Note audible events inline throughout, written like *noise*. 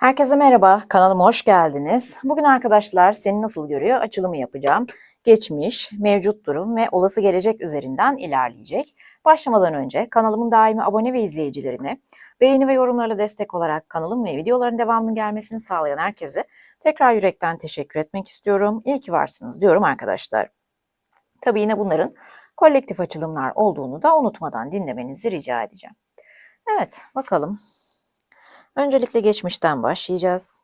Herkese merhaba, kanalıma hoş geldiniz. Bugün arkadaşlar seni nasıl görüyor açılımı yapacağım. Geçmiş, mevcut durum ve olası gelecek üzerinden ilerleyecek. Başlamadan önce kanalımın daimi abone ve izleyicilerine beğeni ve yorumlarla destek olarak kanalım ve videoların devamının gelmesini sağlayan herkese tekrar yürekten teşekkür etmek istiyorum. İyi ki varsınız diyorum arkadaşlar. Tabii yine bunların kolektif açılımlar olduğunu da unutmadan dinlemenizi rica edeceğim. Evet, bakalım Öncelikle geçmişten başlayacağız.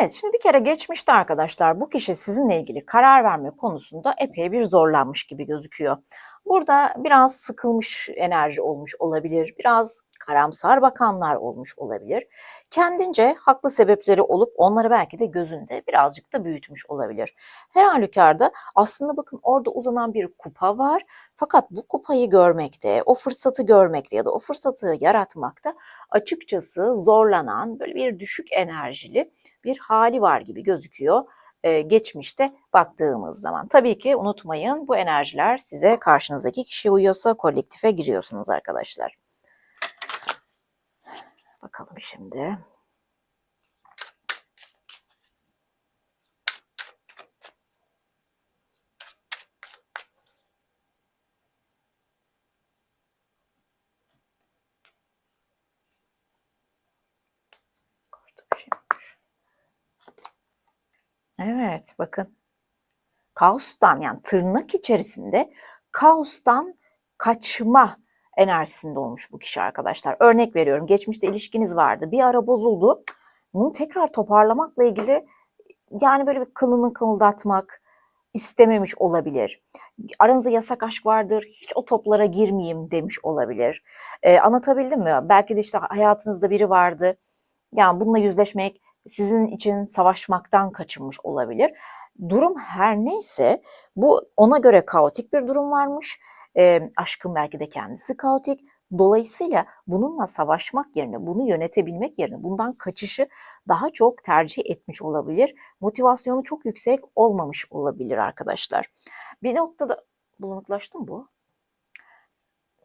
Evet, şimdi bir kere geçmişte arkadaşlar bu kişi sizinle ilgili karar verme konusunda epey bir zorlanmış gibi gözüküyor. Burada biraz sıkılmış enerji olmuş olabilir, biraz karamsar bakanlar olmuş olabilir. Kendince haklı sebepleri olup onları belki de gözünde birazcık da büyütmüş olabilir. Her halükarda aslında bakın orada uzanan bir kupa var. Fakat bu kupayı görmekte, o fırsatı görmekte ya da o fırsatı yaratmakta açıkçası zorlanan böyle bir düşük enerjili bir hali var gibi gözüküyor e, geçmişte baktığımız zaman. Tabii ki unutmayın bu enerjiler size karşınızdaki kişi uyuyorsa kolektife giriyorsunuz arkadaşlar. Bakalım şimdi. Evet bakın. Kaostan yani tırnak içerisinde kaostan kaçma enerjisinde olmuş bu kişi arkadaşlar. Örnek veriyorum geçmişte ilişkiniz vardı bir ara bozuldu. Bunu tekrar toparlamakla ilgili yani böyle bir kılını kımıldatmak istememiş olabilir. Aranızda yasak aşk vardır, hiç o toplara girmeyeyim demiş olabilir. Ee, anlatabildim mi? Belki de işte hayatınızda biri vardı. Yani bununla yüzleşmek sizin için savaşmaktan kaçınmış olabilir. Durum her neyse bu ona göre kaotik bir durum varmış. E, aşkın belki de kendisi kaotik. Dolayısıyla bununla savaşmak yerine, bunu yönetebilmek yerine bundan kaçışı daha çok tercih etmiş olabilir. Motivasyonu çok yüksek olmamış olabilir arkadaşlar. Bir noktada bulanıklaştı mı bu?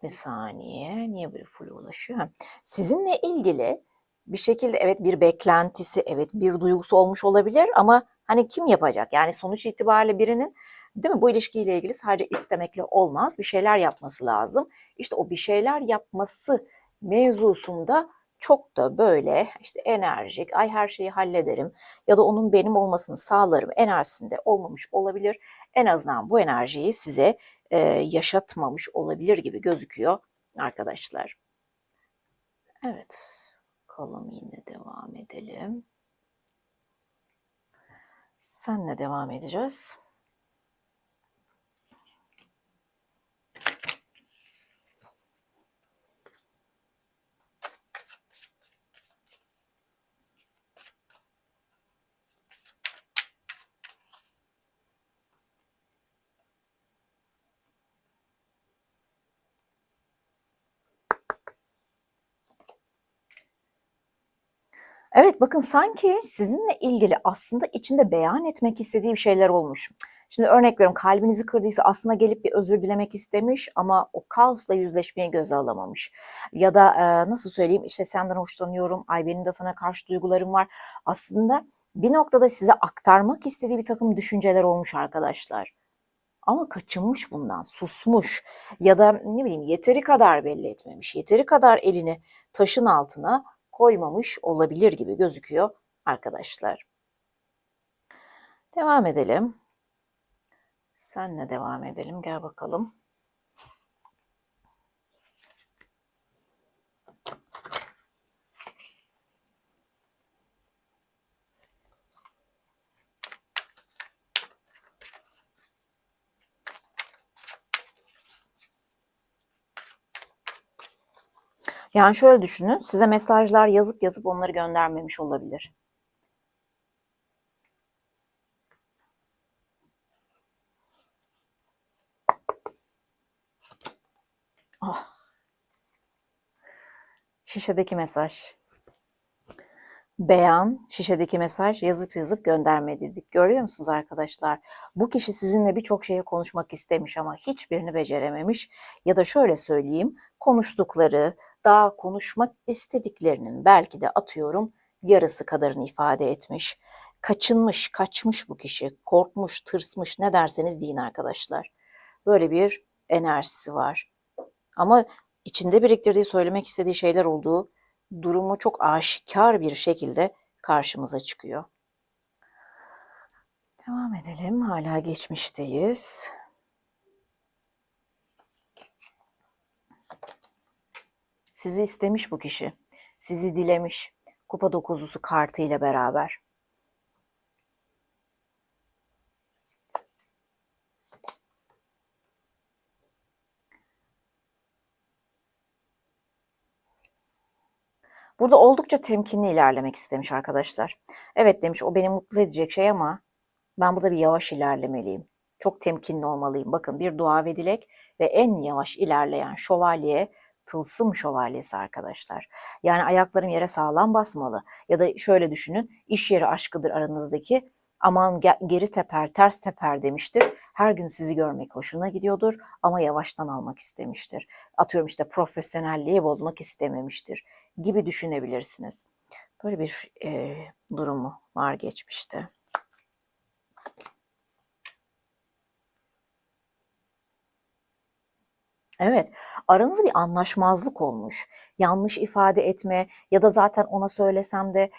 Bir saniye. Niye böyle full ulaşıyor? Sizinle ilgili bir şekilde evet bir beklentisi, evet bir duygusu olmuş olabilir ama hani kim yapacak? Yani sonuç itibariyle birinin değil mi bu ilişkiyle ilgili sadece istemekle olmaz. Bir şeyler yapması lazım. İşte o bir şeyler yapması mevzusunda çok da böyle işte enerjik, ay her şeyi hallederim ya da onun benim olmasını sağlarım enerjisinde olmamış olabilir. En azından bu enerjiyi size e, yaşatmamış olabilir gibi gözüküyor arkadaşlar. Evet bakalım yine devam edelim. Senle devam edeceğiz. Evet bakın sanki sizinle ilgili aslında içinde beyan etmek istediği bir şeyler olmuş. Şimdi örnek veriyorum kalbinizi kırdıysa aslında gelip bir özür dilemek istemiş ama o kaosla yüzleşmeye göze alamamış. Ya da e, nasıl söyleyeyim işte senden hoşlanıyorum, ay benim de sana karşı duygularım var. Aslında bir noktada size aktarmak istediği bir takım düşünceler olmuş arkadaşlar. Ama kaçınmış bundan, susmuş ya da ne bileyim yeteri kadar belli etmemiş, yeteri kadar elini taşın altına koymamış olabilir gibi gözüküyor arkadaşlar. Devam edelim. Senle devam edelim. Gel bakalım. Yani şöyle düşünün, size mesajlar yazıp yazıp onları göndermemiş olabilir. Oh. Şişedeki mesaj. Beyan, şişedeki mesaj yazıp yazıp gönderme dedik. Görüyor musunuz arkadaşlar? Bu kişi sizinle birçok şeyi konuşmak istemiş ama hiçbirini becerememiş. Ya da şöyle söyleyeyim, konuştukları, daha konuşmak istediklerinin belki de atıyorum yarısı kadarını ifade etmiş. Kaçınmış, kaçmış bu kişi, korkmuş, tırsmış ne derseniz deyin arkadaşlar. Böyle bir enerjisi var. Ama içinde biriktirdiği, söylemek istediği şeyler olduğu durumu çok aşikar bir şekilde karşımıza çıkıyor. Devam edelim. Hala geçmişteyiz. Sizi istemiş bu kişi. Sizi dilemiş. Kupa dokuzlusu kartı ile beraber. Burada oldukça temkinli ilerlemek istemiş arkadaşlar. Evet demiş o beni mutlu edecek şey ama ben burada bir yavaş ilerlemeliyim. Çok temkinli olmalıyım. Bakın bir dua ve dilek ve en yavaş ilerleyen şövalye tılsım şövalyesi arkadaşlar. Yani ayaklarım yere sağlam basmalı. Ya da şöyle düşünün iş yeri aşkıdır aranızdaki aman geri teper, ters teper demiştir. Her gün sizi görmek hoşuna gidiyordur ama yavaştan almak istemiştir. Atıyorum işte profesyonelliği bozmak istememiştir gibi düşünebilirsiniz. Böyle bir e, durumu var geçmişte. Evet, aranızda bir anlaşmazlık olmuş. Yanlış ifade etme ya da zaten ona söylesem de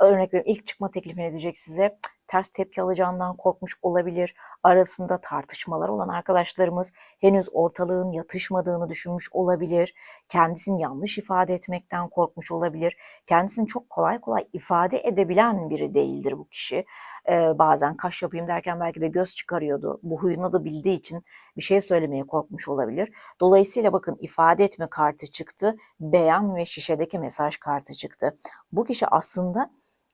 örnek veriyorum ilk çıkma teklifini edecek size ters tepki alacağından korkmuş olabilir. Arasında tartışmalar olan arkadaşlarımız henüz ortalığın yatışmadığını düşünmüş olabilir. Kendisini yanlış ifade etmekten korkmuş olabilir. Kendisini çok kolay kolay ifade edebilen biri değildir bu kişi. Ee, bazen kaş yapayım derken belki de göz çıkarıyordu. Bu huyunu da bildiği için bir şey söylemeye korkmuş olabilir. Dolayısıyla bakın ifade etme kartı çıktı. Beyan ve şişedeki mesaj kartı çıktı. Bu kişi aslında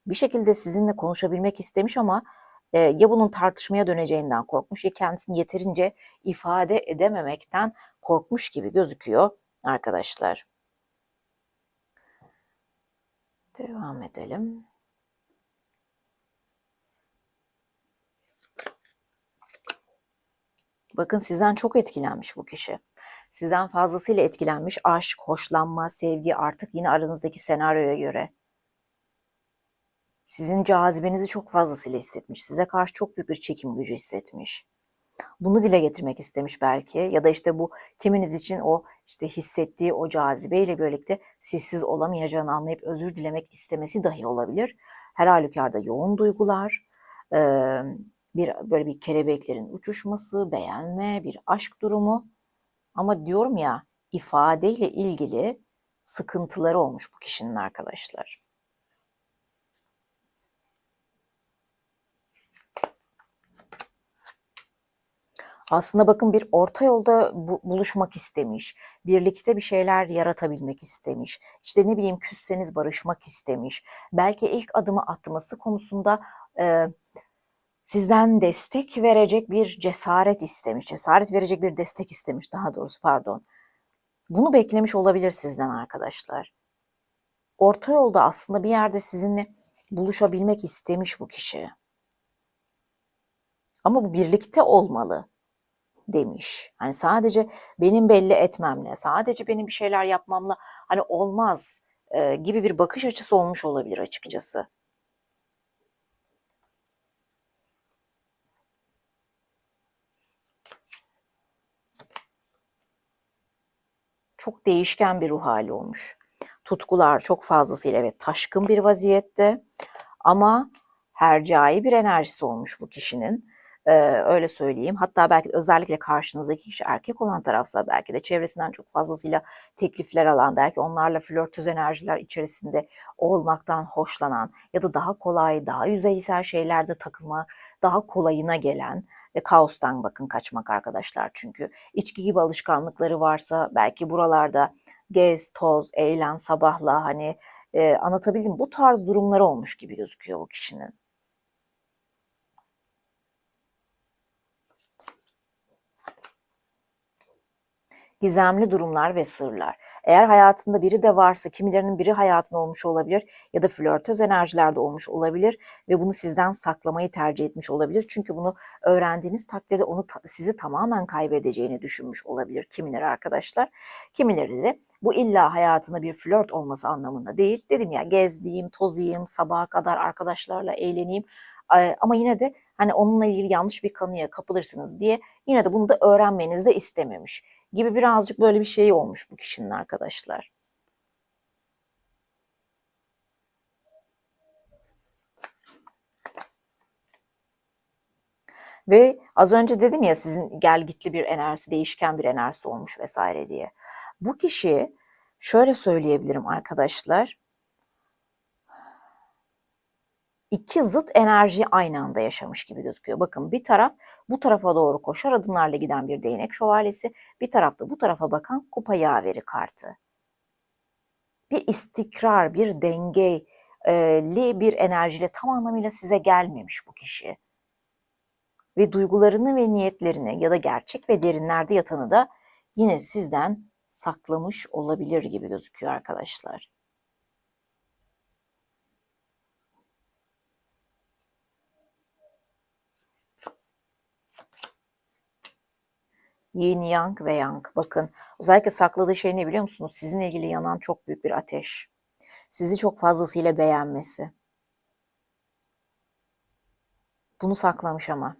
bir şekilde sizinle konuşabilmek istemiş ama e, ya bunun tartışmaya döneceğinden korkmuş ya kendisini yeterince ifade edememekten korkmuş gibi gözüküyor arkadaşlar. Devam edelim. Bakın sizden çok etkilenmiş bu kişi. Sizden fazlasıyla etkilenmiş aşk, hoşlanma, sevgi artık yine aranızdaki senaryoya göre sizin cazibenizi çok fazlasıyla hissetmiş. Size karşı çok büyük bir çekim gücü hissetmiş. Bunu dile getirmek istemiş belki ya da işte bu kiminiz için o işte hissettiği o cazibeyle birlikte sizsiz olamayacağını anlayıp özür dilemek istemesi dahi olabilir. Her halükarda yoğun duygular, bir böyle bir kelebeklerin uçuşması, beğenme, bir aşk durumu. Ama diyorum ya ifadeyle ilgili sıkıntıları olmuş bu kişinin arkadaşlar. Aslında bakın bir orta yolda bu, buluşmak istemiş. Birlikte bir şeyler yaratabilmek istemiş. İşte ne bileyim küsseniz barışmak istemiş. Belki ilk adımı atması konusunda e, sizden destek verecek bir cesaret istemiş. Cesaret verecek bir destek istemiş daha doğrusu pardon. Bunu beklemiş olabilir sizden arkadaşlar. Orta yolda aslında bir yerde sizinle buluşabilmek istemiş bu kişi. Ama bu birlikte olmalı demiş. Hani sadece benim belli etmemle, sadece benim bir şeyler yapmamla hani olmaz e, gibi bir bakış açısı olmuş olabilir açıkçası. Çok değişken bir ruh hali olmuş. Tutkular çok fazlasıyla evet taşkın bir vaziyette ama hercai bir enerjisi olmuş bu kişinin ee, öyle söyleyeyim. Hatta belki özellikle karşınızdaki kişi erkek olan tarafsa belki de çevresinden çok fazlasıyla teklifler alan, belki onlarla flörtöz enerjiler içerisinde olmaktan hoşlanan ya da daha kolay, daha yüzeysel şeylerde takılma, daha kolayına gelen ve kaostan bakın kaçmak arkadaşlar çünkü içki gibi alışkanlıkları varsa belki buralarda gez, toz, eğlen, sabahla hani e, anlatabildim bu tarz durumları olmuş gibi gözüküyor bu kişinin. Gizemli durumlar ve sırlar. Eğer hayatında biri de varsa kimilerinin biri hayatında olmuş olabilir ya da flörtöz enerjilerde olmuş olabilir ve bunu sizden saklamayı tercih etmiş olabilir. Çünkü bunu öğrendiğiniz takdirde onu sizi tamamen kaybedeceğini düşünmüş olabilir kimileri arkadaşlar. Kimileri de bu illa hayatında bir flört olması anlamında değil. Dedim ya gezdiğim, tozayım, sabaha kadar arkadaşlarla eğleneyim ama yine de hani onunla ilgili yanlış bir kanıya kapılırsınız diye yine de bunu da öğrenmenizi de istememiş gibi birazcık böyle bir şey olmuş bu kişinin arkadaşlar. Ve az önce dedim ya sizin gelgitli bir enerjisi, değişken bir enerjisi olmuş vesaire diye. Bu kişi şöyle söyleyebilirim arkadaşlar. İki zıt enerji aynı anda yaşamış gibi gözüküyor. Bakın bir taraf bu tarafa doğru koşar adımlarla giden bir değnek şövalyesi, bir tarafta bu tarafa bakan kupa yaveri kartı. Bir istikrar, bir dengeli bir enerjiyle tam anlamıyla size gelmemiş bu kişi. Ve duygularını ve niyetlerini ya da gerçek ve derinlerde yatanı da yine sizden saklamış olabilir gibi gözüküyor arkadaşlar. Yin yang ve yang. Bakın özellikle sakladığı şey ne biliyor musunuz? Sizinle ilgili yanan çok büyük bir ateş. Sizi çok fazlasıyla beğenmesi. Bunu saklamış ama.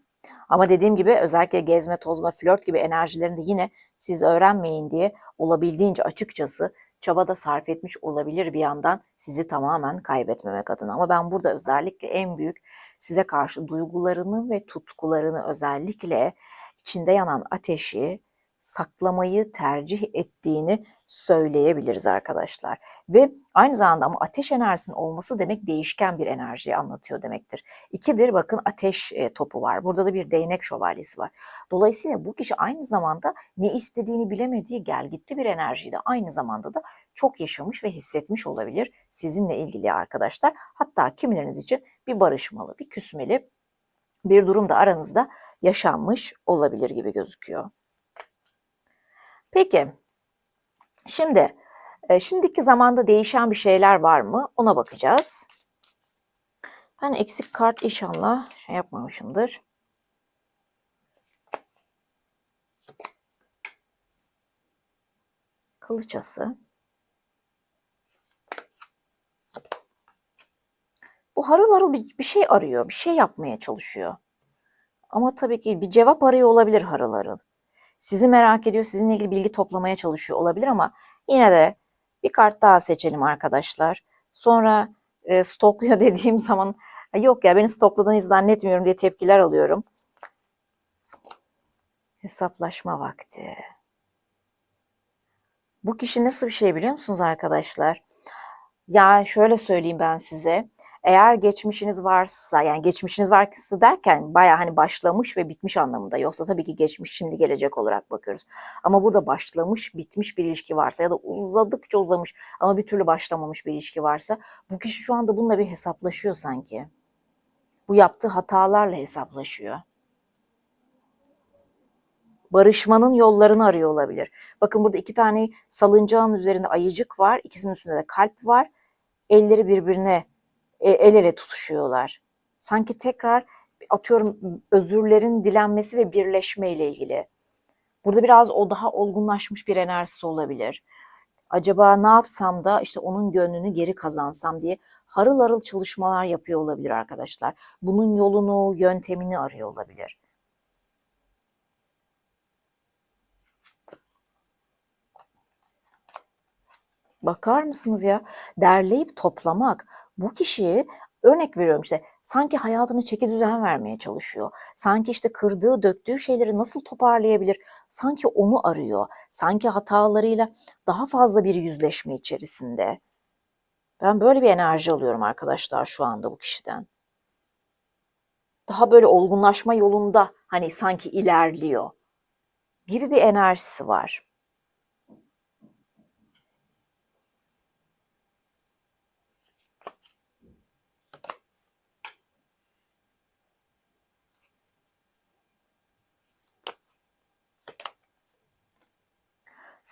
Ama dediğim gibi özellikle gezme, tozma, flört gibi enerjilerinde yine siz öğrenmeyin diye olabildiğince açıkçası çaba da sarf etmiş olabilir bir yandan sizi tamamen kaybetmemek adına. Ama ben burada özellikle en büyük size karşı duygularını ve tutkularını özellikle içinde yanan ateşi saklamayı tercih ettiğini söyleyebiliriz arkadaşlar. Ve aynı zamanda ama ateş enerjisinin olması demek değişken bir enerjiyi anlatıyor demektir. İkidir bakın ateş e, topu var. Burada da bir değnek şövalyesi var. Dolayısıyla bu kişi aynı zamanda ne istediğini bilemediği gelgitli bir enerjiyi de aynı zamanda da çok yaşamış ve hissetmiş olabilir sizinle ilgili arkadaşlar. Hatta kimileriniz için bir barışmalı, bir küsmeli bir durum da aranızda yaşanmış olabilir gibi gözüküyor. Peki, şimdi e, şimdiki zamanda değişen bir şeyler var mı? Ona bakacağız. Ben eksik kart inşallah şey yapmamışımdır. Kılıçası. Bu harıl harıl bir, bir şey arıyor, bir şey yapmaya çalışıyor. Ama tabii ki bir cevap arıyor olabilir harıl harıl. Sizi merak ediyor, sizinle ilgili bilgi toplamaya çalışıyor olabilir ama yine de bir kart daha seçelim arkadaşlar. Sonra e, stokluyor *laughs* dediğim zaman yok ya beni stokladığını zannetmiyorum diye tepkiler alıyorum. Hesaplaşma vakti. Bu kişi nasıl bir şey biliyor musunuz arkadaşlar? Ya şöyle söyleyeyim ben size. Eğer geçmişiniz varsa yani geçmişiniz varsa derken baya hani başlamış ve bitmiş anlamında. Yoksa tabii ki geçmiş şimdi gelecek olarak bakıyoruz. Ama burada başlamış bitmiş bir ilişki varsa ya da uzadıkça uzamış ama bir türlü başlamamış bir ilişki varsa bu kişi şu anda bununla bir hesaplaşıyor sanki. Bu yaptığı hatalarla hesaplaşıyor barışmanın yollarını arıyor olabilir. Bakın burada iki tane salıncağın üzerinde ayıcık var. ikisinin üstünde de kalp var. Elleri birbirine el ele tutuşuyorlar. Sanki tekrar atıyorum özürlerin dilenmesi ve birleşme ile ilgili. Burada biraz o daha olgunlaşmış bir enerjisi olabilir. Acaba ne yapsam da işte onun gönlünü geri kazansam diye harıl harıl çalışmalar yapıyor olabilir arkadaşlar. Bunun yolunu, yöntemini arıyor olabilir. Bakar mısınız ya? Derleyip toplamak bu kişiyi örnek veriyorum işte sanki hayatını çeki düzen vermeye çalışıyor. Sanki işte kırdığı, döktüğü şeyleri nasıl toparlayabilir? Sanki onu arıyor. Sanki hatalarıyla daha fazla bir yüzleşme içerisinde. Ben böyle bir enerji alıyorum arkadaşlar şu anda bu kişiden. Daha böyle olgunlaşma yolunda hani sanki ilerliyor gibi bir enerjisi var.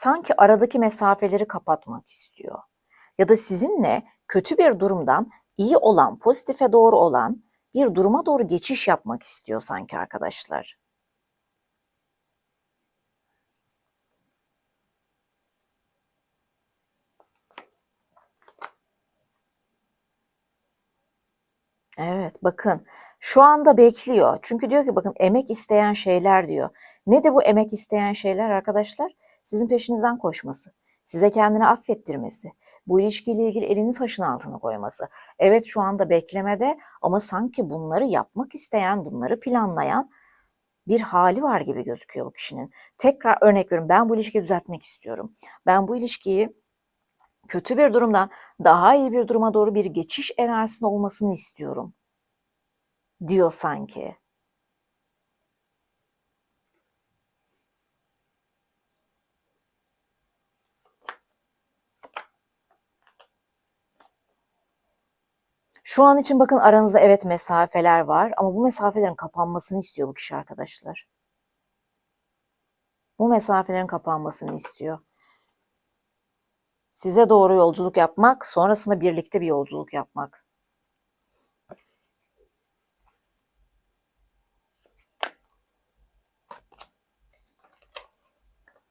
Sanki aradaki mesafeleri kapatmak istiyor. Ya da sizinle kötü bir durumdan iyi olan, pozitife doğru olan bir duruma doğru geçiş yapmak istiyor sanki arkadaşlar. Evet bakın şu anda bekliyor. Çünkü diyor ki bakın emek isteyen şeyler diyor. Ne de bu emek isteyen şeyler arkadaşlar? Sizin peşinizden koşması. Size kendini affettirmesi. Bu ilişkiyle ilgili elini taşın altına koyması. Evet şu anda beklemede ama sanki bunları yapmak isteyen, bunları planlayan bir hali var gibi gözüküyor bu kişinin. Tekrar örnek veriyorum. Ben bu ilişkiyi düzeltmek istiyorum. Ben bu ilişkiyi kötü bir durumdan daha iyi bir duruma doğru bir geçiş enerjisinde olmasını istiyorum. Diyor sanki. Şu an için bakın aranızda evet mesafeler var ama bu mesafelerin kapanmasını istiyor bu kişi arkadaşlar. Bu mesafelerin kapanmasını istiyor. Size doğru yolculuk yapmak, sonrasında birlikte bir yolculuk yapmak.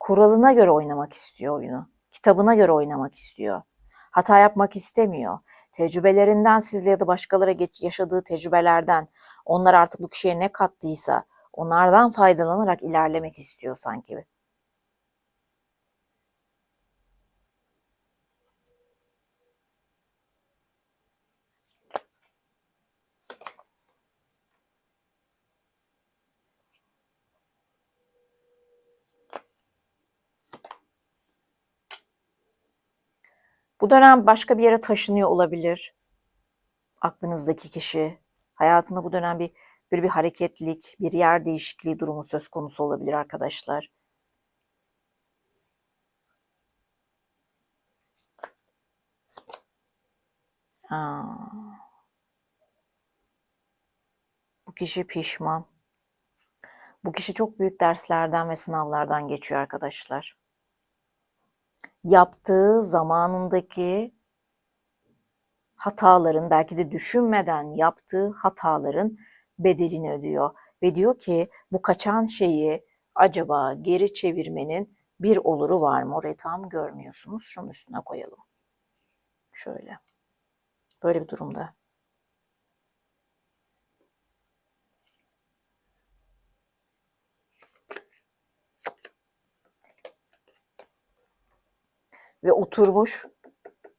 Kuralına göre oynamak istiyor oyunu. Kitabına göre oynamak istiyor. Hata yapmak istemiyor. Tecrübelerinden sizle ya da başkaları geç, yaşadığı tecrübelerden onlar artık bu kişiye ne kattıysa onlardan faydalanarak ilerlemek istiyor sanki. Bu dönem başka bir yere taşınıyor olabilir. Aklınızdaki kişi. Hayatında bu dönem bir böyle bir hareketlik, bir yer değişikliği durumu söz konusu olabilir arkadaşlar. Aa. Bu kişi pişman. Bu kişi çok büyük derslerden ve sınavlardan geçiyor arkadaşlar yaptığı zamanındaki hataların belki de düşünmeden yaptığı hataların bedelini ödüyor ve diyor ki bu kaçan şeyi acaba geri çevirmenin bir oluru var mı? Orayı tam görmüyorsunuz. Şunun üstüne koyalım. Şöyle. Böyle bir durumda. Ve oturmuş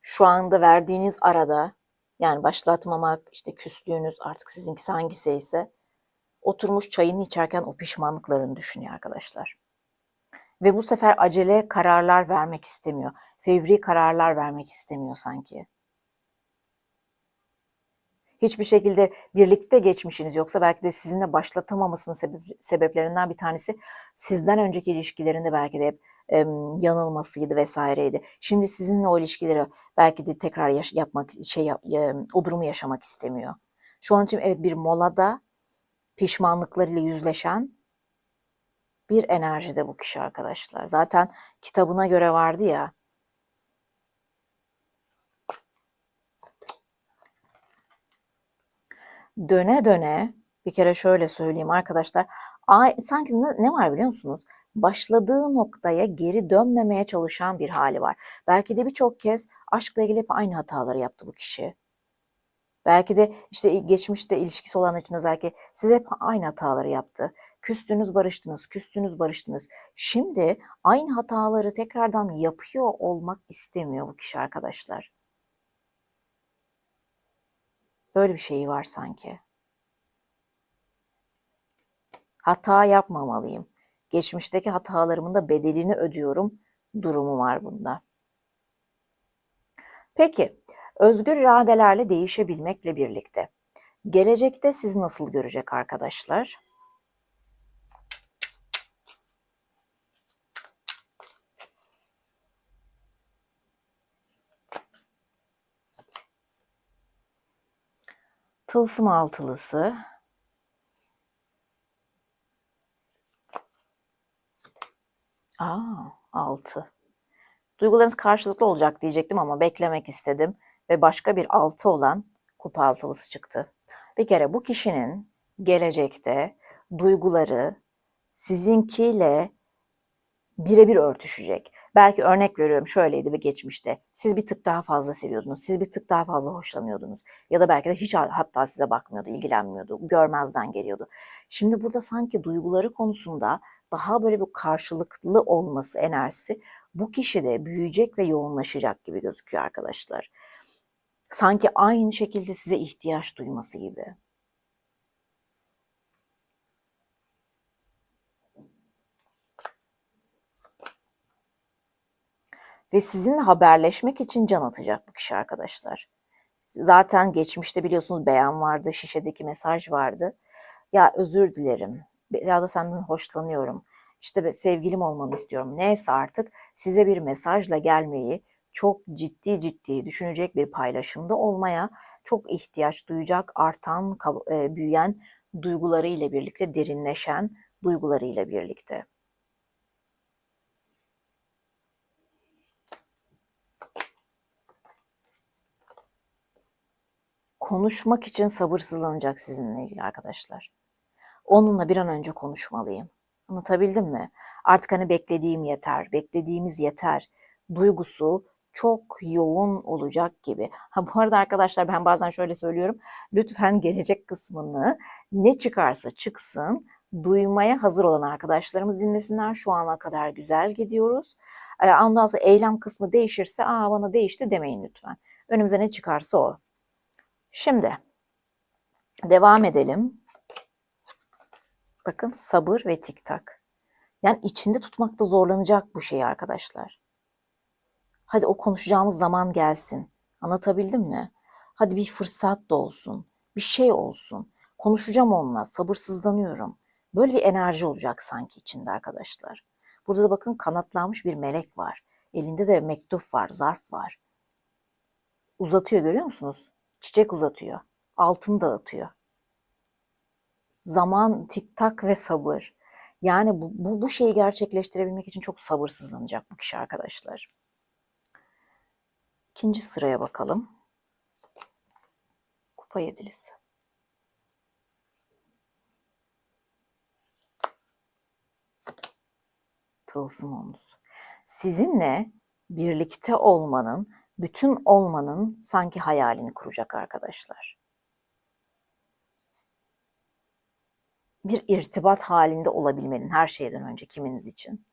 şu anda verdiğiniz arada yani başlatmamak, işte küstüğünüz artık sizinkisi hangisi ise oturmuş çayını içerken o pişmanlıklarını düşünüyor arkadaşlar. Ve bu sefer acele kararlar vermek istemiyor. Fevri kararlar vermek istemiyor sanki hiçbir şekilde birlikte geçmişiniz yoksa belki de sizinle başlatamamasının sebep, sebeplerinden bir tanesi sizden önceki ilişkilerinde belki de hep yanılmasıydı vesaireydi. Şimdi sizinle o ilişkileri belki de tekrar yaş- yapmak şey o durumu yaşamak istemiyor. Şu an için evet bir molada pişmanlıklarıyla yüzleşen bir enerjide bu kişi arkadaşlar. Zaten kitabına göre vardı ya döne döne bir kere şöyle söyleyeyim arkadaşlar. Ay, sanki ne, ne var biliyor musunuz? Başladığı noktaya geri dönmemeye çalışan bir hali var. Belki de birçok kez aşkla ilgili hep aynı hataları yaptı bu kişi. Belki de işte geçmişte ilişkisi olan için özellikle siz hep aynı hataları yaptı. Küstünüz barıştınız, küstünüz barıştınız. Şimdi aynı hataları tekrardan yapıyor olmak istemiyor bu kişi arkadaşlar. Böyle bir şeyi var sanki. Hata yapmamalıyım. Geçmişteki hatalarımın da bedelini ödüyorum durumu var bunda. Peki, özgür iradelerle değişebilmekle birlikte gelecekte siz nasıl görecek arkadaşlar? Tılsım altılısı. Aa, altı. Duygularınız karşılıklı olacak diyecektim ama beklemek istedim ve başka bir altı olan kupa altılısı çıktı. Bir kere bu kişinin gelecekte duyguları sizinkiyle birebir örtüşecek. Belki örnek veriyorum şöyleydi bir geçmişte. Siz bir tık daha fazla seviyordunuz. Siz bir tık daha fazla hoşlanıyordunuz. Ya da belki de hiç hatta size bakmıyordu, ilgilenmiyordu. Görmezden geliyordu. Şimdi burada sanki duyguları konusunda daha böyle bir karşılıklı olması enerjisi bu kişide büyüyecek ve yoğunlaşacak gibi gözüküyor arkadaşlar. Sanki aynı şekilde size ihtiyaç duyması gibi. Ve sizinle haberleşmek için can atacak bu kişi arkadaşlar. Zaten geçmişte biliyorsunuz beyan vardı, şişedeki mesaj vardı. Ya özür dilerim ya da senden hoşlanıyorum. İşte sevgilim olmanı istiyorum. Neyse artık size bir mesajla gelmeyi çok ciddi ciddi düşünecek bir paylaşımda olmaya çok ihtiyaç duyacak, artan, e, büyüyen duyguları ile birlikte, derinleşen duyguları ile birlikte. Konuşmak için sabırsızlanacak sizinle ilgili arkadaşlar. Onunla bir an önce konuşmalıyım. Anlatabildim mi? Artık hani beklediğim yeter, beklediğimiz yeter duygusu çok yoğun olacak gibi. Ha bu arada arkadaşlar ben bazen şöyle söylüyorum. Lütfen gelecek kısmını ne çıkarsa çıksın duymaya hazır olan arkadaşlarımız dinlesinler. Şu ana kadar güzel gidiyoruz. Ee, ondan sonra eylem kısmı değişirse aa bana değişti demeyin lütfen. Önümüze ne çıkarsa o. Şimdi devam edelim. Bakın sabır ve tik tak. Yani içinde tutmakta zorlanacak bu şey arkadaşlar. Hadi o konuşacağımız zaman gelsin. Anlatabildim mi? Hadi bir fırsat da olsun. Bir şey olsun. Konuşacağım onunla. Sabırsızlanıyorum. Böyle bir enerji olacak sanki içinde arkadaşlar. Burada da bakın kanatlanmış bir melek var. Elinde de mektup var, zarf var. Uzatıyor görüyor musunuz? Çiçek uzatıyor. Altın dağıtıyor. Zaman, tiktak ve sabır. Yani bu, bu, bu şeyi gerçekleştirebilmek için çok sabırsızlanacak bu kişi arkadaşlar. İkinci sıraya bakalım. Kupa yedilisi. Tılsım omuz. Sizinle birlikte olmanın bütün olmanın sanki hayalini kuracak arkadaşlar. Bir irtibat halinde olabilmenin her şeyden önce kiminiz için.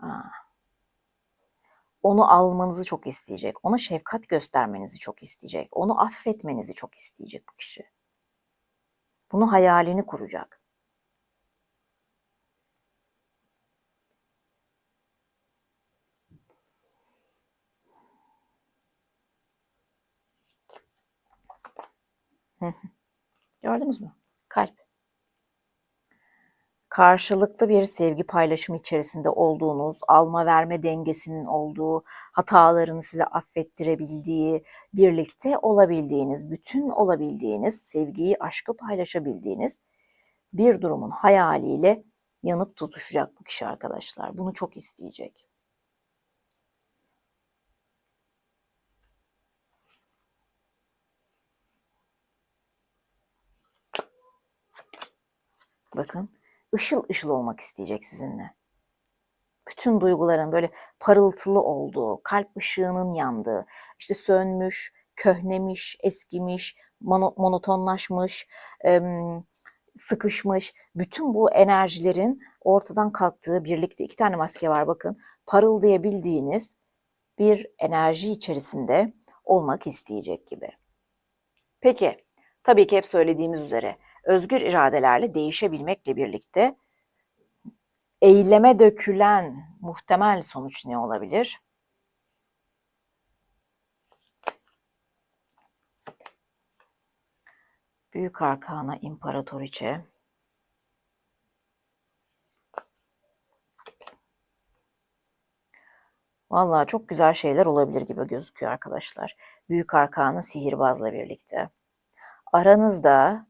Aa. Onu almanızı çok isteyecek. Ona şefkat göstermenizi çok isteyecek. Onu affetmenizi çok isteyecek bu kişi. Bunu hayalini kuracak. Gördünüz mü? Kalp. Karşılıklı bir sevgi paylaşımı içerisinde olduğunuz, alma verme dengesinin olduğu, hatalarını size affettirebildiği, birlikte olabildiğiniz, bütün olabildiğiniz, sevgiyi, aşkı paylaşabildiğiniz bir durumun hayaliyle yanıp tutuşacak bu kişi arkadaşlar. Bunu çok isteyecek. Bakın ışıl ışıl olmak isteyecek sizinle. Bütün duyguların böyle parıltılı olduğu, kalp ışığının yandığı, işte sönmüş, köhnemiş, eskimiş, monotonlaşmış, sıkışmış, bütün bu enerjilerin ortadan kalktığı birlikte iki tane maske var bakın. Parıldayabildiğiniz bir enerji içerisinde olmak isteyecek gibi. Peki, tabii ki hep söylediğimiz üzere özgür iradelerle değişebilmekle birlikte eyleme dökülen muhtemel sonuç ne olabilir? Büyük Arkana İmparatoriçe Vallahi çok güzel şeyler olabilir gibi gözüküyor arkadaşlar. Büyük Arkana sihirbazla birlikte. Aranızda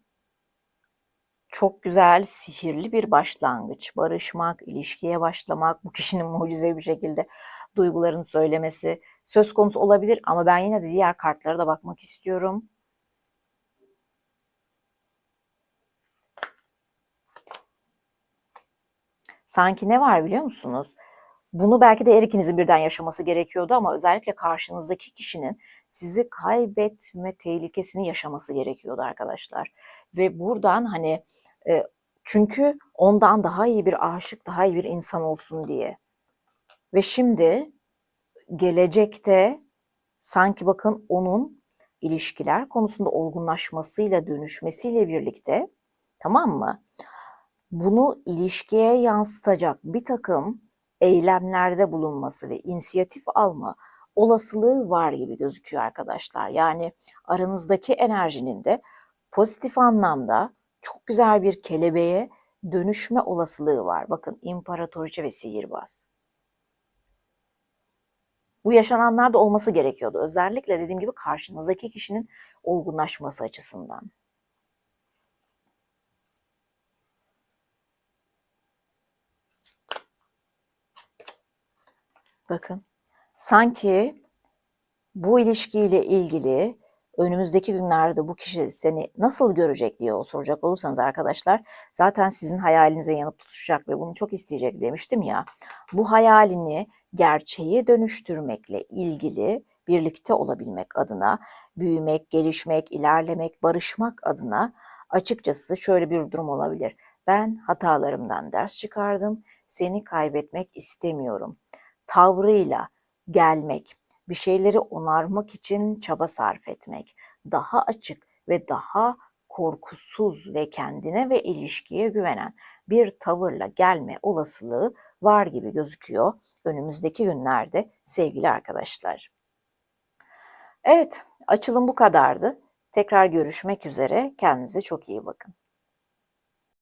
Çok güzel, sihirli bir başlangıç. Barışmak, ilişkiye başlamak, bu kişinin mucizevi bir şekilde duygularını söylemesi söz konusu olabilir ama ben yine de diğer kartlara da bakmak istiyorum. Sanki ne var biliyor musunuz? Bunu belki de her ikinizin birden yaşaması gerekiyordu ama özellikle karşınızdaki kişinin sizi kaybetme tehlikesini yaşaması gerekiyordu arkadaşlar. Ve buradan hani e, çünkü ondan daha iyi bir aşık, daha iyi bir insan olsun diye. Ve şimdi gelecekte sanki bakın onun ilişkiler konusunda olgunlaşmasıyla, dönüşmesiyle birlikte tamam mı? Bunu ilişkiye yansıtacak bir takım eylemlerde bulunması ve inisiyatif alma olasılığı var gibi gözüküyor arkadaşlar. Yani aranızdaki enerjinin de pozitif anlamda çok güzel bir kelebeğe dönüşme olasılığı var. Bakın imparatoriçe ve sihirbaz. Bu yaşananlar da olması gerekiyordu. Özellikle dediğim gibi karşınızdaki kişinin olgunlaşması açısından. Bakın sanki bu ilişkiyle ilgili önümüzdeki günlerde bu kişi seni nasıl görecek diye soracak olursanız arkadaşlar zaten sizin hayalinize yanıp tutuşacak ve bunu çok isteyecek demiştim ya. Bu hayalini gerçeğe dönüştürmekle ilgili birlikte olabilmek adına büyümek, gelişmek, ilerlemek, barışmak adına açıkçası şöyle bir durum olabilir. Ben hatalarımdan ders çıkardım. Seni kaybetmek istemiyorum. Tavrıyla gelmek, bir şeyleri onarmak için çaba sarf etmek, daha açık ve daha korkusuz ve kendine ve ilişkiye güvenen bir tavırla gelme olasılığı var gibi gözüküyor önümüzdeki günlerde sevgili arkadaşlar. Evet, açılım bu kadardı. Tekrar görüşmek üzere. Kendinize çok iyi bakın.